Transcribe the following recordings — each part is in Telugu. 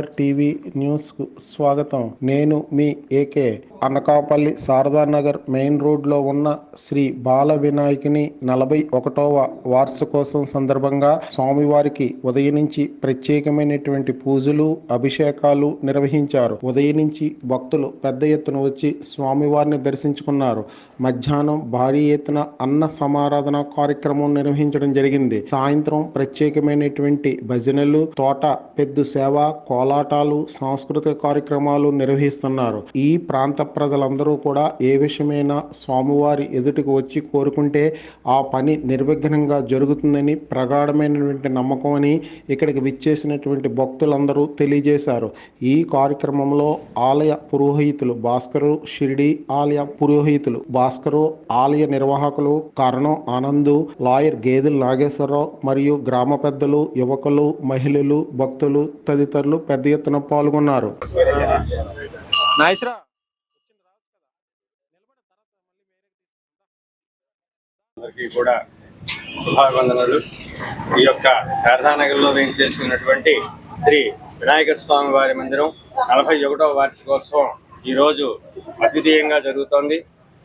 టీవీ న్యూస్ స్వాగతం. నేను మీ ఏకే అనకాపల్లి శారదానగర్ మెయిన్ రోడ్లో ఉన్న శ్రీ బాల వినాయకుని నలభై ఒకటవ వార్షికోత్సవం సందర్భంగా స్వామివారికి ఉదయం నుంచి ప్రత్యేకమైనటువంటి పూజలు అభిషేకాలు నిర్వహించారు. ఉదయం నుంచి భక్తులు పెద్ద ఎత్తున వచ్చి స్వామివారిని దర్శించుకున్నారు. మధ్యాహ్నం భారీ ఎత్తున అన్న సమారాధన కార్యక్రమం నిర్వహించడం జరిగింది. సాయంత్రం ప్రత్యేకమైనటువంటి భజనలు తోట పెద్ద సేవ కోలాటాలు సాంస్కృతిక కార్యక్రమాలు నిర్వహిస్తున్నారు. ఈ ప్రాంత ప్రజలందరూ కూడా ఏ విషయమైనా స్వామివారి ఎదుటికి వచ్చి కోరుకుంటే ఆ పని నిర్విఘ్నంగా జరుగుతుందని ప్రగాఢమైనటువంటి నమ్మకం అని ఇక్కడికి విచ్చేసినటువంటి భక్తులందరూ తెలియజేశారు. ఈ కార్యక్రమంలో ఆలయ పురోహితులు భాస్కరు షిరిడి ఆలయ పురోహితులు భాస్కరు ఆలయ నిర్వాహకులు కరణం ఆనందు లాయర్ గేదెల నాగేశ్వరరావు మరియు గ్రామ పెద్దలు యువకులు మహిళలు భక్తులు తదితరులు పెద్ద ఎత్తున పాల్గొన్నారు. అందరికీ కూడా శుభాభివందనలు. ఈ యొక్క శారదానగర్లో వేయించేసుకున్నటువంటి శ్రీ వినాయక స్వామి వారి మందిరం నలభై ఒకటవ వార్షికోత్సవం ఈరోజు అద్వితీయంగా జరుగుతోంది.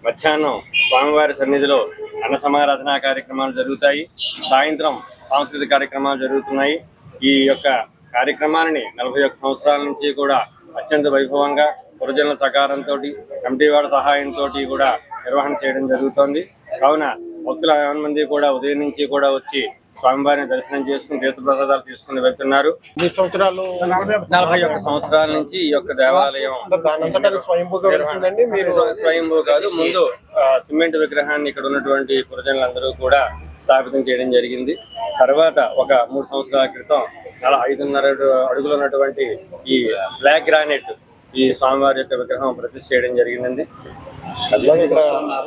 మధ్యాహ్నం స్వామివారి సన్నిధిలో అన్న సమారాధన కార్యక్రమాలు జరుగుతాయి. సాయంత్రం సాంస్కృతిక కార్యక్రమాలు జరుగుతున్నాయి. ఈ యొక్క కార్యక్రమాన్ని నలభై ఒక్క సంవత్సరాల నుంచి కూడా అత్యంత వైభవంగా ప్రజల సహకారంతో కమిటీ వారి సహాయంతో కూడా నిర్వహణ చేయడం జరుగుతోంది. కావున భక్తులు మంది కూడా ఉదయం నుంచి కూడా వచ్చి స్వామివారిని దర్శనం చేసుకుని తీర్థప్రసాదాలు తీసుకుని వెళ్తున్నారు. ఈ సంవత్సరాలు నలభై ఒక్క సంవత్సరాల నుంచి ఈ యొక్క దేవాలయం స్వయంభూ కాదు ముందు సిమెంట్ విగ్రహాన్ని ఇక్కడ ఉన్నటువంటి పురజనులందరూ కూడా స్థాపితం చేయడం జరిగింది. తర్వాత ఒక మూడు సంవత్సరాల క్రితం ఐదున్నర అడుగులు ఉన్నటువంటి ఈ బ్లాక్ గ్రానైట్ ఈ స్వామివారి యొక్క విగ్రహం ప్రతిష్ఠ చేయడం జరిగిందండి.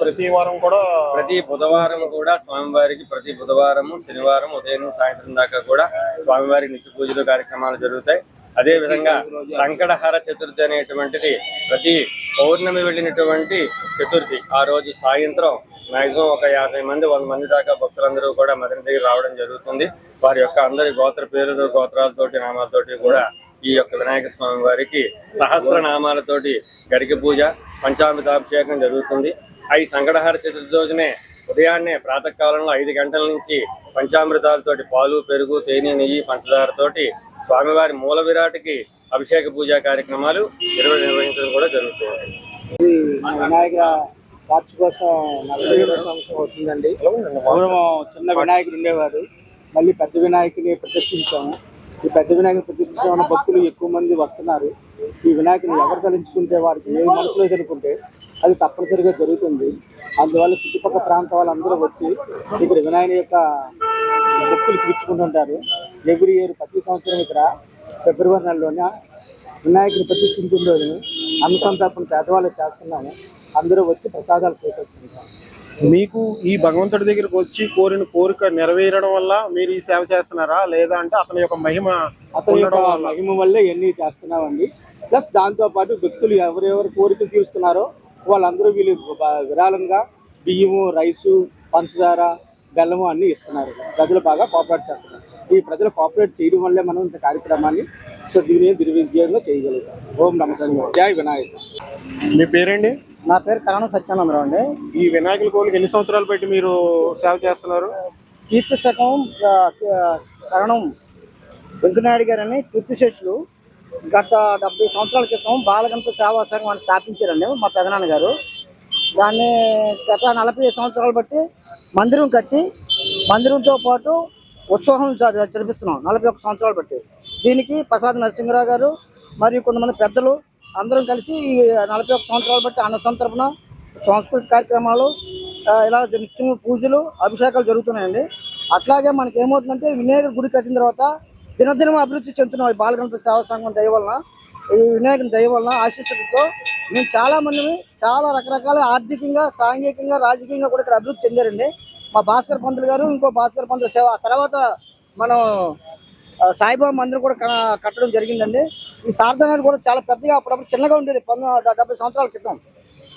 ప్రతి వారం కూడా ప్రతి బుధవారం కూడా స్వామివారికి ప్రతి బుధవారము శనివారం ఉదయం సాయంత్రం దాకా కూడా స్వామివారి నిత్య పూజలు కార్యక్రమాలు జరుగుతాయి. అదే విధంగా సంకటహర చతుర్థి అనేటువంటిది ప్రతి పౌర్ణమి వెళ్ళినటువంటి చతుర్థి. ఆ రోజు సాయంత్రం మాక్సిమం ఒక యాభై మంది వంద మంది దాకా భక్తులందరూ కూడా మదన దగ్గర రావడం జరుగుతుంది. వారి యొక్క అందరి గోత్ర పేరులు గోత్రాలతోటి నామాలతోటి కూడా ఈ యొక్క వినాయక స్వామి వారికి సహస్ర నామాలతోటి గరిక పూజ పంచామృతాభిషేకం జరుగుతుంది. అవి సంకటహార చతుర్థి రోజునే ఉదయాన్నే ప్రాతకాలంలో ఐదు గంటల నుంచి పంచామృతాలతోటి పాలు పెరుగు తేనె నెయ్యి పంచదారతోటి స్వామివారి మూల విరాటికి అభిషేక పూజా కార్యక్రమాలు నిర్వ నిర్వహించడం కూడా జరుగుతుంది. వినాయక వార్షికోత్సవం నలభై ఏడవ సంవత్సరం అవుతుందండి. పూర్వం చిన్న వినాయకుడు ఉండేవారు. మళ్ళీ పెద్ద వినాయకుని ప్రతిష్ఠించాము. ఈ పెద్ద వినాయకుని ప్రతిష్ఠించిన భక్తులు ఎక్కువ మంది వస్తున్నారు. ఈ వినాయకుని ఎవరు తలించుకుంటే వారికి ఏ మనసులో ఎదుర్కొంటే అది తప్పనిసరిగా జరుగుతుంది. అందువల్ల చుట్టుపక్కల ప్రాంత వాళ్ళందరూ వచ్చి ఇక్కడ వినాయకుని యొక్క భక్తులు తీర్చుకుంటుంటారు. ఎవ్రీ ఇయర్ ప్రతి సంవత్సరం ఇక్కడ ఫిబ్రవరి నెలలోనే వినాయకుని ప్రతిష్ఠించిన రోజున అన్న పేదవాళ్ళు చేస్తున్నాము. అందరూ వచ్చి ప్రసాదాలు స్వీకరిస్తుంటారు. మీకు ఈ భగవంతుడి దగ్గరికి వచ్చి కోరిన కోరిక నెరవేరడం వల్ల మీరు ఈ సేవ చేస్తున్నారా? లేదా అంటే అతని యొక్క మహిమ అతని యొక్క ఉండడం వల్ల? మహిమ వల్లే ఇవన్నీ చేస్తున్నామండి. ప్లస్ దాంతో పాటు వ్యక్తులు ఎవరెవరు కోరికలు తీరుస్తున్నారో వాళ్ళందరూ వీళ్ళు బ- విరాళంగా బియ్యము రైసు పంచదార బెల్లము అన్ని ఇస్తున్నారు. ప్రజలు బాగా కోఆపరేట్ చేస్తున్నారు. ఈ ప్రజలు కోఆపరేట్ చేయడం వల్లే మనం ఇంత కార్యక్రమాన్ని సద్వినియోగం దుర్వినియోగంగా చేయగలుగుతాం. ఓం నమస్కారం జై వినాయక. మీ పేరేంటి? నా పేరు కరణం సత్యానందరావు అండి. ఈ వినాయకుల కోరిక ఎన్ని సంవత్సరాలు పెట్టి మీరు సేవ చేస్తున్నారు? కీర్తి శకం కరణం వెంకనాయుడు గారని కీర్తిశేషులు గత డెబ్బై సంవత్సరాల క్రితం బాలగణపతి సేవా సంఘం అని స్థాపించారండి మా పెదనాన్న గారు దాన్ని గత నలభై సంవత్సరాలు బట్టి మందిరం కట్టి మందిరంతో పాటు ఉత్సవం జ- జరిపిస్తున్నాం నలభై ఒక్క సంవత్సరాలు బట్టి. దీనికి ప్రసాద్ నరసింహరావు గారు మరియు కొంతమంది పెద్దలు అందరం కలిసి ఈ నలభై ఒక్క సంవత్సరాలు బట్టి అన్న సంతర్పణ సాంస్కృతిక కార్యక్రమాలు ఇలా నిత్యం పూజలు అభిషేకాలు జరుగుతున్నాయండి. అట్లాగే మనకి ఏమవుతుందంటే వినాయకుడి గుడి కట్టిన తర్వాత దినదినం అభివృద్ధి చెందుతున్నాం ఈ బాలగణపతి సేవా సంఘం దయ వలన. ఈ వినాయకుని దయ వలన ఆశీస్సులతో మేము చాలామంది చాలా రకరకాల ఆర్థికంగా సాంఘికంగా రాజకీయంగా కూడా ఇక్కడ అభివృద్ధి చెందారండి. మా భాస్కర్ పంతులు గారు ఇంకో భాస్కర్ పంతుల సేవ తర్వాత మనం సాయిబాబా మందిరం కూడా కట్టడం జరిగిందండి. ఈ శారదా కూడా చాలా పెద్దగా అప్పుడప్పుడు చిన్నగా ఉండేది పంతొమ్మిది డెబ్బై సంవత్సరాల క్రితం.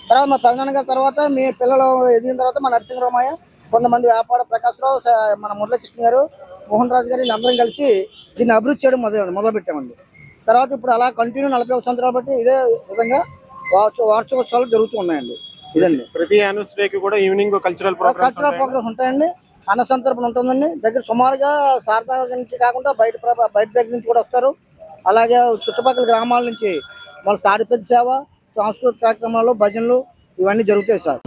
తర్వాత మా పెదనాన్నగారి తర్వాత మీ పిల్లలు ఎదిగిన తర్వాత మా నరసింహరామయ్య కొంతమంది వ్యాపార ప్రకాశ్రావు మన మురళీకృష్ణ గారు మోహన్ రాజు గారు అందరం కలిసి దీన్ని అభివృద్ధి చేయడం మొదలు మొదలుపెట్టామండి. తర్వాత ఇప్పుడు అలా కంటిన్యూ నలభై ఒక సంవత్సరాలు బట్టి ఇదే విధంగా వార్షికోత్సవాలు జరుగుతూ ఉన్నాయండి. ఇదండి. ప్రతి యాన్యూస్ డేకి కూడా ఈవినింగ్ కల్చరల్ కల్చరల్ ప్రోగ్రామ్స్ ఉంటాయండి. అన్న సంతర్పణ ఉంటుందండి. దగ్గర సుమారుగా శారదా నుంచి కాకుండా బయట బయట దగ్గర నుంచి కూడా వస్తారు. అలాగే చుట్టుపక్కల గ్రామాల నుంచి మన తాడిపతి సేవ సాంస్కృతిక కార్యక్రమాలు భజనలు ఇవన్నీ జరుగుతాయి సార్.